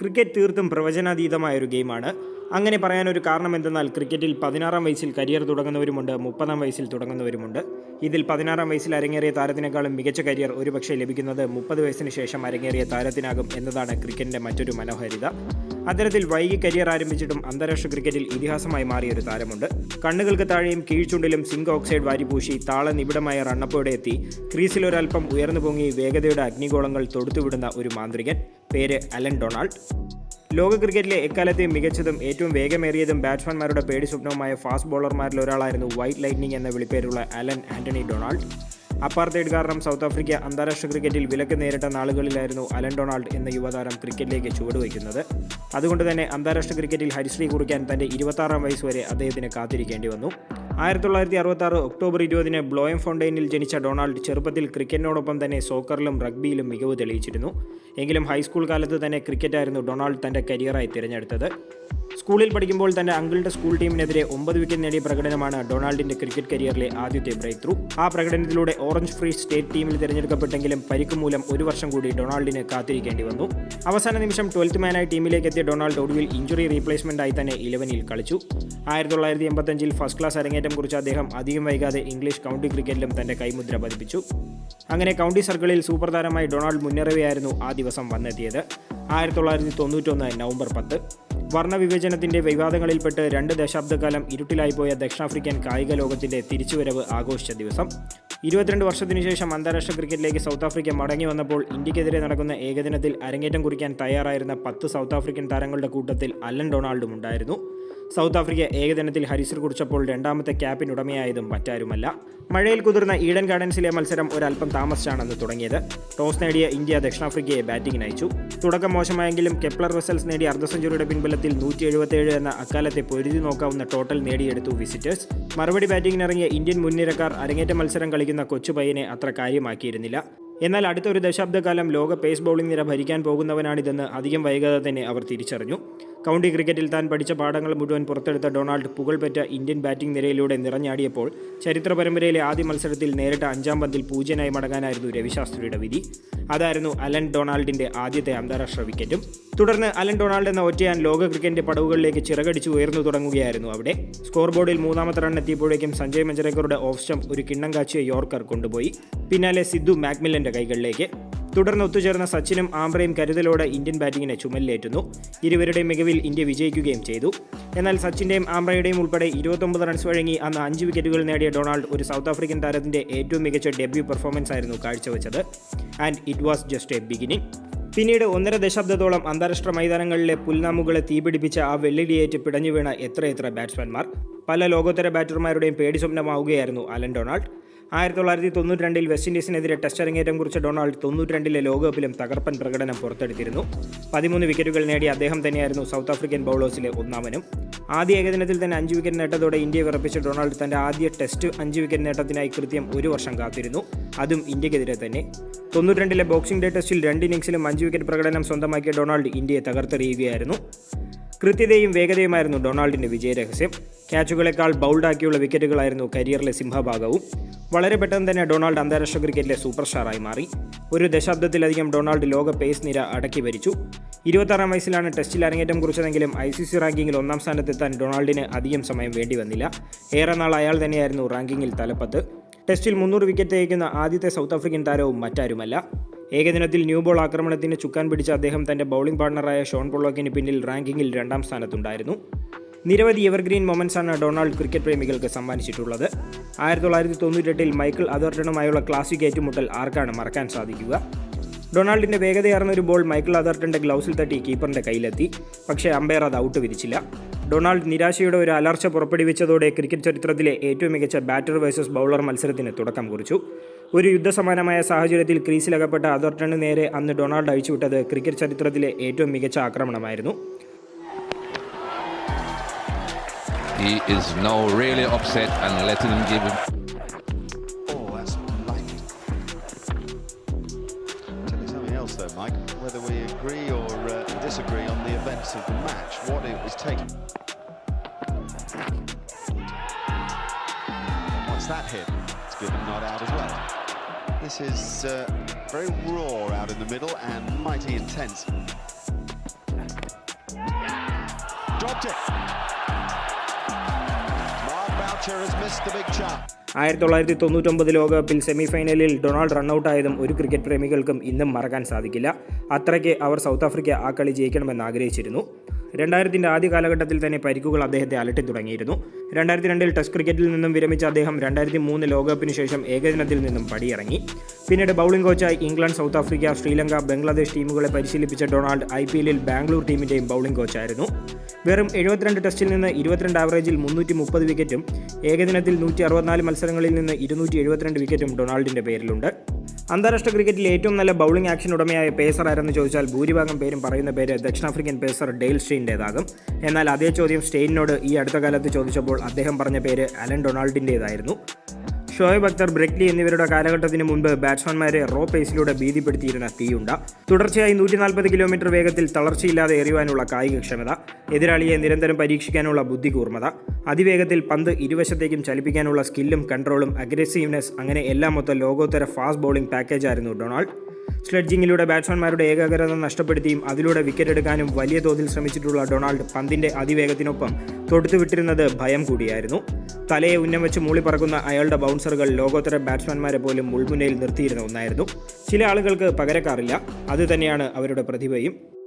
Cricket തീർത്തും പ്രവചനാതീതമായ ഒരു ഗെയിമാണ്. അങ്ങനെ പറയാൻ ഒരു കാരണം എന്തെന്നാൽ ക്രിക്കറ്റിൽ പതിനാറാം വയസ്സിൽ കരിയർ തുടങ്ങുന്നവരുമുണ്ട് മുപ്പതാം വയസ്സിൽ തുടങ്ങുന്നവരുമുണ്ട്. ഇതിൽ പതിനാറാം വയസ്സിൽ അരങ്ങേറിയ താരത്തിനേക്കാളും മികച്ച കരിയർ ഒരുപക്ഷെ ലഭിക്കുന്നത് മുപ്പത് വയസ്സിന് ശേഷം അരങ്ങേറിയ താരത്തിനാകും എന്നതാണ് ക്രിക്കറ്റിന്റെ മറ്റൊരു മനോഹാരിത. അത്തരത്തിൽ വൈകി കരിയർ ആരംഭിച്ചിട്ടും അന്താരാഷ്ട്ര ക്രിക്കറ്റിൽ ഇതിഹാസമായി മാറിയ ഒരു താരമുണ്ട്. കണ്ണുകൾക്ക് താഴെയും കീഴ്ചുണ്ടിലും സിങ്ക് ഓക്സൈഡ് വാരിപൂശി താള നിബിഡമായ റണ്ണപ്പോടെ എത്തി. ക്രീസിൽ ഒരൽപ്പം ഉയർന്നു പൊങ്ങി വേഗതയുടെ അഗ്നിഗോളങ്ങൾ തൊടുത്തുവിടുന്ന ഒരു മാന്ത്രികൻ. പേര് അലൻ ഡൊണാൾഡ്. ലോക ക്രിക്കറ്റിലെ എക്കാലത്തെയും മികച്ചതും ഏറ്റവും വേഗമേറിയതും ബാറ്റ്സ്മാൻമാരുടെ പേടി സ്വപ്നവുമായ ഫാസ്റ്റ് ബോളർമാരിൽ ഒരാളായിരുന്നു വൈറ്റ് ലൈറ്റ്നിങ് എന്ന വിളിപ്പേരുള്ള അലൻ ആന്റണി ഡൊണാൾഡ്. അപ്പാർത്തൈഡ് കാരണം സൗത്ത് ആഫ്രിക്ക അന്താരാഷ്ട്ര ക്രിക്കറ്റിൽ വിലക്ക് നേരിട്ട നാളുകളിലായിരുന്നു അലൻ ഡൊണാൾഡ് എന്ന യുവതാരം ക്രിക്കറ്റിലേക്ക് ചുവടുവയ്ക്കുന്നത്. അതുകൊണ്ട് തന്നെ അന്താരാഷ്ട്ര ക്രിക്കറ്റിൽ ഹരിശ്രീ കുറിക്കാൻ തന്റെ ഇരുപത്താറാം വയസ്സ് വരെ അദ്ദേഹത്തിന് കാത്തിരിക്കേണ്ടി വന്നു. ആയിരത്തി തൊള്ളായിരത്തി അറുപത്തി ആറ് ഒക്ടോബർ ഇരുപതിന് ബ്ലോയം ഫൗണ്ടൈനിൽ ജനിച്ച ഡൊണാൾഡ് ചെറുപ്പത്തിൽ ക്രിക്കറ്റിനോടൊപ്പം തന്നെ സോക്കറിലും റഗ്ബിയിലും മികവ് തെളിയിച്ചിരുന്നു. എങ്കിലും ഹൈസ്കൂൾ കാലത്ത് തന്നെ ക്രിക്കറ്റായിരുന്നു ഡൊണാൾഡ് തന്റെ കരിയറായി തിരഞ്ഞെടുത്തത്. സ്കൂളിൽ പഠിക്കുമ്പോൾ തന്റെ അങ്കിളുടെ സ്കൂൾ ടീമിനെതിരെ ഒമ്പത് വിക്കറ്റ് നേടിയ പ്രകടനമാണ് ഡൊണാൾഡിന്റെ ക്രിക്കറ്റ് കരിയറിലെ ആദ്യത്തെ ബ്രേക്ക് ത്രൂ ആ പ്രകടനത്തിലൂടെ ഓറഞ്ച് ഫ്രീ സ്റ്റേറ്റ് ടീമിൽ തിരഞ്ഞെടുക്കപ്പെട്ടെങ്കിലും പരിക്ക് മൂലം ഒരു വർഷം കൂടി ഡൊണാൾഡിന് കാത്തിരിക്കേണ്ടി വന്നു. അവസാന നിമിഷം ട്വൽത്ത് മാനായി ടീമിലേക്ക് എത്തിയ ഡൊണാൾഡ് ഒടുവിൽ ഇഞ്ചുറി റീപ്ലേസ്മെന്റ് ആയി തന്നെ ഇലവനിൽ കളിച്ചു. ആയിരത്തി തൊള്ളായിരത്തി എൺപത്തഞ്ചിൽ ഫസ്റ്റ് ക്ലാസ് അരങ്ങേറ്റം കുറിച്ച അദ്ദേഹം അധികം വൈകാതെ ഇംഗ്ലീഷ് കൗണ്ടി ക്രിക്കറ്റിലും തന്റെ കൈമുദ്ര പതിപ്പിച്ചു. അങ്ങനെ കൗണ്ടി സർക്കിളിൽ സൂപ്പർ താരമായി ഡൊണാൾഡ് മുന്നേറവെയായിരുന്നു ആ ദിവസം വന്നെത്തിയത്. ആയിരത്തി തൊള്ളായിരത്തി തൊണ്ണൂറ്റൊന്ന് നവംബർ പത്ത്. വർണവിവേചനത്തിന്റെ വിവാദങ്ങളിൽപ്പെട്ട് രണ്ട് ദശാബ്ദക്കാലം ഇരുട്ടിലായിപ്പോയ ദക്ഷിണാഫ്രിക്കൻ കായിക ലോകത്തിന്റെ തിരിച്ചുവരവ് ആഘോഷിച്ച ദിവസം. ഇരുപത്തിരണ്ട് വർഷത്തിനു ശേഷം അന്താരാഷ്ട്ര ക്രിക്കറ്റിലേക്ക് സൗത്ത് ആഫ്രിക്ക മടങ്ങി വന്നപ്പോൾ ഇന്ത്യക്കെതിരെ നടക്കുന്ന ഏകദിനത്തിൽ അരങ്ങേറ്റം കുറിക്കാൻ തയ്യാറായിരുന്ന പത്ത് സൗത്ത് ആഫ്രിക്കൻ താരങ്ങളുടെ കൂട്ടത്തിൽ അല്ലൻ ഡൊണാൾഡും ഉണ്ടായിരുന്നു. സൗത്ത് ആഫ്രിക്ക ഏകദിനത്തിൽ ഹരിസിൽ കുറിച്ചപ്പോൾ രണ്ടാമത്തെ ക്യാപ്പിന് ഉടമയായതും മറ്റാരുമല്ല. മഴയിൽ കുതിർന്ന ഈഡൻ ഗാർഡൻസിലെ മത്സരം ഒരല്പം താമസിച്ചാണെന്ന് തുടങ്ങിയത്. ടോസ് നേടിയ ഇന്ത്യ ദക്ഷിണാഫ്രിക്കയെ ബാറ്റിംഗിന് അയച്ചു. തുടക്കം മോശമായെങ്കിലും കെപ്ലർ വെസൽസ് നേടിയ അർദ്ധ സെഞ്ചുറിയുടെ പിൻബലത്തിൽ നൂറ്റി എഴുപത്തിയേഴ് എന്ന അക്കാലത്തെ പൊരുതി നോക്കാവുന്ന ടോട്ടൽ നേടിയെടുത്തു വിസിറ്റേഴ്സ്. മറുപടി ബാറ്റിംഗിനിറങ്ങിയ ഇന്ത്യൻ മുൻനിരക്കാർ അരങ്ങേറ്റ മത്സരം കളിക്കുന്ന കൊച്ചുപയ്യനെ അത്ര കാര്യമാക്കിയിരുന്നില്ല. എന്നാൽ അടുത്തൊരു ദശാബ്ദക്കാലം ലോക പേസ് ബൗളിംഗ് നിര ഭരിക്കാൻ പോകുന്നവനാണിതെന്ന് അധികം വൈകാതെ തന്നെ അവർ തിരിച്ചറിഞ്ഞു. കൗണ്ടി ക്രിക്കറ്റിൽ താൻ പഠിച്ച പാഠങ്ങൾ മുഴുവൻ പുറത്തെടുത്ത ഡൊണാൾഡ് പുകൾപെറ്റ ഇന്ത്യൻ ബാറ്റിംഗ് നിരയിലൂടെ നിറഞ്ഞാടിയപ്പോൾ ചരിത്ര പരമ്പരയിലെ ആദ്യ മത്സരത്തിൽ നേരിട്ട അഞ്ചാം പന്തിൽ പൂജ്യനായി മടങ്ങാനായിരുന്നു രവിശാസ്ത്രിയുടെ വിധി. അതായിരുന്നു അലൻ ഡൊണാൾഡിന്റെ ആദ്യത്തെ അന്താരാഷ്ട്ര വിക്കറ്റും. തുടർന്ന് അലൻ ഡൊണാൾഡ് എന്ന ഒറ്റയാൻ ലോക ക്രിക്കറ്റിന്റെ പടവുകളിലേക്ക് ചിറകടിച്ചു ഉയർന്നു തുടങ്ങുകയായിരുന്നു അവിടെ. സ്കോർ ബോർഡിൽ മൂന്നാമത്തെ റൺ എത്തിയപ്പോഴേക്കും സഞ്ജയ് മഞ്ചരേക്കറുടെ ഓഫ് സ്റ്റംപ് ഒരു കിണ്ണം കാച്ചിയ യോർക്കർ കൊണ്ടുപോയി. പിന്നാലെ സിദ്ധു മാക്മില്ലന്റെ കൈകളിലേക്ക്. തുടർന്ന് ഒത്തുചേർന്ന സച്ചിനും ആംബ്രയും കരുതലോടെ ഇന്ത്യൻ ബാറ്റിങ്ങിനെ ചുമലിലേറ്റുന്നു. ഇരുവരുടെയും മികവിൽ ഇന്ത്യ വിജയിക്കുകയും ചെയ്തു. എന്നാൽ സച്ചിന്റെയും ആംബ്രയുടെയും ഉൾപ്പെടെ ഇരുപത്തൊമ്പത് റൺസ് വഴങ്ങി അന്ന് അഞ്ച് വിക്കറ്റുകൾ നേടിയ ഡൊണാൾഡ് ഒരു സൗത്ത് ആഫ്രിക്കൻ താരത്തിന്റെ ഏറ്റവും മികച്ച ഡെബ്യൂ പെർഫോമൻസ് ആയിരുന്നു കാഴ്ചവെച്ചത്. And it was just a beginning. പിന്നീട് ഒന്നര ദശാബ്ദത്തോളം അന്താരാഷ്ട്ര മൈതാനങ്ങളിലെ പുൽനാമുകളെ തീപിടിപ്പിച്ച ആ വെള്ളിടിയേറ്റ് പിടഞ്ഞു വീണ എത്രയെത്ര ബാറ്റ്സ്മാൻമാർ? പല ലോകോത്തര ബാറ്റർമാരുടെയും പേടി സ്വപ്നമാവുകയായിരുന്നു അലൻ ഡൊണാൾഡ്. ആയിരത്തി തൊള്ളായിരത്തി തൊണ്ണൂറ്റി രണ്ടിൽ വെസ്റ്റ് ഇൻഡീസിനെതിരെ ടെസ്റ്റ് അരങ്ങേറ്റം കുറിച്ച ഡൊണാൾഡ് തൊണ്ണൂറ്റി രണ്ടിലെ ലോകകപ്പിലും തകർപ്പൻ പ്രകടനം പുറത്തെടുത്തിരുന്നു. പതിമൂന്ന് വിക്കറ്റുകൾ നേടിയ അദ്ദേഹം തന്നെയായിരുന്നു സൗത്ത് ആഫ്രിക്കൻ ബൗളേഴ്സിലെ ഒന്നാമനും. ആദ്യ ഏകദിനത്തിൽ തന്നെ അഞ്ച് വിക്കറ്റ് നേട്ടത്തോടെ ഇന്ത്യയെ വിറപ്പിച്ച ഡൊണാൾഡ് തന്റെ ആദ്യ ടെസ്റ്റ് അഞ്ച് വിക്കറ്റ് നേട്ടത്തിനായി കൃത്യം ഒരു വർഷം കാത്തിരുന്നു. അതും ഇന്ത്യക്കെതിരെ തന്നെ. തൊണ്ണൂറ്റി രണ്ടിലെ ബോക്സിംഗ് ഡേ ടെസ്റ്റിൽ രണ്ട് ഇന്നിംഗ്സിലും അഞ്ച് വിക്കറ്റ് പ്രകടനം സ്വന്തമാക്കിയ ഡൊണാൾഡ് ഇന്ത്യയെ തകർത്തെറിയുകയായിരുന്നു. കൃത്യതയും വേഗതയുമായിരുന്നു ഡൊണാൾഡിന്റെ വിജയരഹസ്യം. ക്യാച്ചുകളെക്കാൾ ബൗൾഡാക്കിയുള്ള വിക്കറ്റുകളായിരുന്നു കരിയറിലെ സിംഹഭാഗവും. വളരെ പെട്ടെന്ന് തന്നെ ഡൊണാൾഡ് അന്താരാഷ്ട്ര ക്രിക്കറ്റിലെ സൂപ്പർ സ്റ്റാറായി മാറി. ഒരു ദശാബ്ദത്തിലധികം ഡൊണാൾഡ് ലോക പേസ് നിര അടക്കി ഭരിച്ചു. ഇരുപത്താറാം വയസ്സിലാണ് ടെസ്റ്റിൽ അരങ്ങേറ്റം കുറിച്ചതെങ്കിലും ഐ സി സി റാങ്കിങ്ങിൽ ഒന്നാം സ്ഥാനത്തെത്താൻ ഡൊണാൾഡിന് അധികം സമയം വേണ്ടി വന്നില്ല. ഏറെ നാൾ അയാൾ തന്നെയായിരുന്നു റാങ്കിങ്ങിൽ തലപ്പത്ത്. ടെസ്റ്റിൽ മുന്നൂറ് വിക്കറ്റ് തേക്കുന്ന ആദ്യത്തെ സൗത്ത് ആഫ്രിക്കൻ താരവും മറ്റാരുമല്ല. ഏകദിനത്തിൽ ന്യൂ ബോൾ ആക്രമണത്തിന് ചുക്കാൻ പിടിച്ച അദ്ദേഹം തന്റെ ബൗളിംഗ് പാർട്ണറായ ഷോൺ പൊള്ളോക്കിന് പിന്നിൽ റാങ്കിങ്ങിൽ രണ്ടാം സ്ഥാനത്തുണ്ടായിരുന്നു. നിരവധി എവർഗ്രീൻ മൊമെന്റ്സ് ആണ് ഡൊണാൾഡ് ക്രിക്കറ്റ് പ്രേമികൾക്ക് സമ്മാനിച്ചിട്ടുള്ളത്. ആയിരത്തി തൊള്ളായിരത്തി തൊണ്ണൂറ്റെട്ടിൽ മൈക്കിൾ അതർട്ടണുമായുള്ള ക്ലാസിക് ഏറ്റുമുട്ടൽ ആർക്കാണ് മറക്കാൻ സാധിക്കുക? ഡൊണാൾഡിന്റെ വേഗതയാർന്ന ഒരു ബോൾ മൈക്കിൾ അതർട്ടന്റെ ഗ്ലൗസിൽ തട്ടി കീപ്പറിന്റെ കയ്യിലെത്തി. പക്ഷേ അമ്പയർ അത് ഔട്ട് വിധിച്ചില്ല ഡൊണാൾഡ് നിരാശയുടെ ഒരു അലർച്ച പുറപ്പെടുവിച്ചതോടെ ക്രിക്കറ്റ് ചരിത്രത്തിലെ ഏറ്റവും മികച്ച ബാറ്റർ വേഴ്സസ് ബൗളർ മത്സരത്തിന് തുടക്കം കുറിച്ചു ഒരു യുദ്ധസമാനമായ സാഹചര്യത്തിൽ ക്രീസിലകപ്പെട്ട അതർട്ടണ് നേരെ അന്ന് ഡൊണാൾഡ് അഴിച്ചുവിട്ടത് ക്രിക്കറ്റ് ചരിത്രത്തിലെ ഏറ്റവും മികച്ച ആക്രമണമായിരുന്നു He is now really upset and letting him give him. Else though, Mike. Whether we agree or uh, disagree on the events of the match, what it was taking. Once that hit, it's given not out as well. This is uh, very raw out in the middle and mighty intense. dropped it. Mark Boucher has missed the big chance. ആയിരത്തി തൊള്ളായിരത്തി തൊണ്ണൂറ്റൊമ്പത് ലോകകപ്പിൽ സെമിഫൈനലിൽ Donald റണ്ണൌട്ടായതും ഒരു cricket പ്രേമികൾക്കും ഇന്നും മറക്കാൻ സാധിക്കില്ല. അത്രയ്ക്ക് അവർ സൗത്ത് ആഫ്രിക്ക ആ കളി ജയിക്കണമെന്ന് ആഗ്രഹിച്ചിരുന്നു രണ്ടായിരത്തിന്റെ ആദ്യ കാലഘട്ടത്തിൽ തന്നെ പരിക്കുകൾ അദ്ദേഹത്തെ അലട്ടി തുടങ്ങിയിരുന്നു. രണ്ടായിരത്തി രണ്ടിൽ ടെസ്റ്റ് ക്രിക്കറ്റിൽ നിന്നും വിരമിച്ച അദ്ദേഹം രണ്ടായിരത്തി മൂന്ന് ലോകകപ്പിന് ശേഷം ഏകദിനത്തിൽ നിന്നും പടിയിറങ്ങി. പിന്നീട് bowling കോച്ചായി England South Africa Sri Lanka Bangladesh ടീമുകളെ പരിശീലിപ്പിച്ച ഡൊണാൾഡ് ഐ പി എല്ലിൽ ബാംഗ്ലൂർ ടീമിന്റെയും ബൗളിംഗ് കോച്ചായിരുന്നു. വെറും എഴുപത്തിരണ്ട് ടെസ്റ്റിൽ നിന്ന് ഇരുപത്തിരണ്ട് ആവറേജിൽ മുന്നൂറ്റി മുപ്പത് വിക്കറ്റും ഏകദിനത്തിൽ നൂറ്റി അറുപത്തിനാല് മത്സരങ്ങളിൽ നിന്ന് ഇരുന്നൂറ്റി എഴുപത്തിരണ്ട് വിക്കറ്റും ഡൊണാൾഡിന്റെ പേരിലുണ്ട്. അന്താരാഷ്ട്ര ക്രിക്കറ്റിൽ ഏറ്റവും നല്ല ബൗളിംഗ് ആക്ഷൻ ഉടമയായ പേസർ ആരെന്ന് ചോദിച്ചാൽ ഭൂരിഭാഗം പേരും പറയുന്ന പേര് ദക്ഷിണാഫ്രിക്കൻ പേസർ ഡെയിൽ സ്റ്റെയിന്റേതാകും എന്നാൽ അതേ ചോദ്യം സ്റ്റെയിനോട് ഈ അടുത്ത കാലത്ത് ചോദിച്ചപ്പോൾ അദ്ദേഹം പറഞ്ഞ പേര് അലൻ ഡൊണാൾഡിന്റേതായിരുന്നു ഷോയബ് അക്തർ ബ്രെക്ലി എന്നിവരുടെ കാലഘട്ടത്തിന് മുൻപ് ബാറ്റ്സ്മാൻമാരെ റോ പേസിലൂടെ ഭീതിപ്പെടുത്തിയിരുന്ന തീയുണ്ട. തുടർച്ചയായി നൂറ്റി നാൽപ്പത് കിലോമീറ്റർ വേഗത്തിൽ തളർച്ചയില്ലാതെ എറിയുവാനുള്ള കായികക്ഷമത എതിരാളിയെ നിരന്തരം പരീക്ഷിക്കാനുള്ള ബുദ്ധികൂർമ്മത അതിവേഗത്തിൽ പന്ത് ഇരുവശത്തേക്കും ചലിപ്പിക്കാനുള്ള സ്കില്ലും കൺട്രോളും അഗ്രസീവ്നെസ് അങ്ങനെ എല്ലാം മൊത്തം ലോകോത്തര ഫാസ്റ്റ് ബൗളിംഗ് പാക്കേജായിരുന്നു ഡൊണാൾഡ്. സ്ലെഡ്ജിങ്ങിലൂടെ ബാറ്റ്സ്മാൻമാരുടെ ഏകാഗ്രത നഷ്ടപ്പെടുത്തിയും അതിലൂടെ വിക്കറ്റ് എടുക്കാനും വലിയ തോതിൽ ശ്രമിച്ചിട്ടുള്ള ഡൊണാൾഡ് പന്തിന്റെ അതിവേഗത്തിനൊപ്പം തൊടുത്തുവിട്ടിരുന്നത് ഭയം കൂടിയായിരുന്നു. തലയെ ഉന്നം വെച്ച് മൂളി പറക്കുന്ന അയാളുടെ ബൗൺസറുകൾ ലോകോത്തര ബാറ്റ്സ്മാൻമാരെ പോലും മുൾമുനയിൽ നിർത്തിയിരുന്ന ഒന്നായിരുന്നു. ചില ആളുകൾക്ക് പകരക്കാറില്ല. അത് തന്നെയാണ് അവരുടെ പ്രതിഭയും.